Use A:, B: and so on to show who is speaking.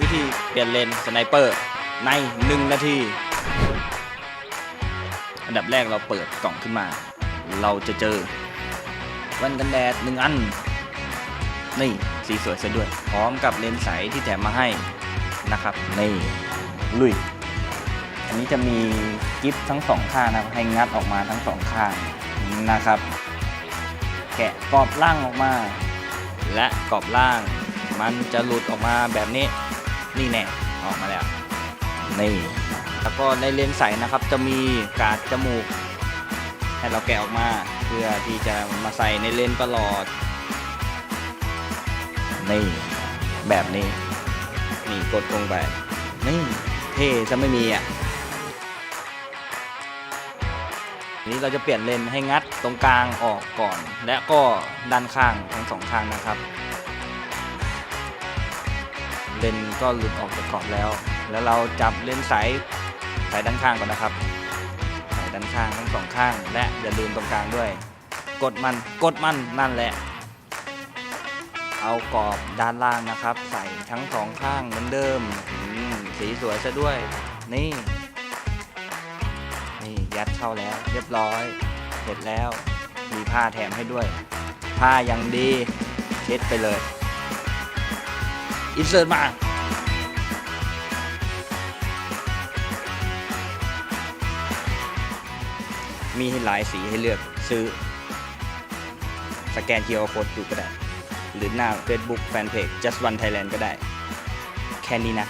A: วิธีเปลี่ยนเลนสไนเปอร์ใน 1 นาที อันดับแรกเราเปิดกล่องขึ้นมา เราจะเจอแว่นกันแดดหนึ่งอัน นี่สีสวยซะด้วย พร้อมกับเลนส์ใสที่แถมมาให้นะครับนี่ลุย อันนี้จะมีกิฟทั้งสองข้างนะครับให้งัดออกมาทั้งสองข้างนะครับ แกะกรอบล่างออกมา และกรอบล่าง มันจะหลุดออกมาแบบนี้ นี่แน่ออกมาแล้วนี่แล้วก็ในเลนส์ใสนะครับ จะมีกาดจมูก ให้เราแกะออกมา เพื่อที่จะมาใส่ในเลนส์ตลอดนี่แบบนี้ นี่กดลงไปนี่เท่จะไม่มีอะทีนี้เราจะเปลี่ยนเลนให้งัดตรงกลางออกก่อน และก็ด้านข้างทั้งสองข้างนะครับ เลนก็หลุดออกจากกรอบแล้ว แล้วเราจับเลนสายสายด้านข้างก่อนนะครับสายด้านข้างทั้งสองข้าง และอย่าลืมตรงกลางด้วย กดมันกดมันนั่นแหละ เอากรอบด้านล่างนะครับ ใส่ทั้งสองข้างเหมือนเดิมมสีสวยซะด้วย นี่นี่ยัดเข้าแล้ว เรียบร้อยเสร็จแล้วมีผ้าแถมให้ด้วย ผ้ายังดี เช็ดไปเลย อินเสิร์ตมามีให้หลายสีให้เลือกซื้อ สแกน QR Code ดูก็ได้ หรือหน้า Facebook Fanpage Just One Thailand ก็ได้ แค่นี้นะ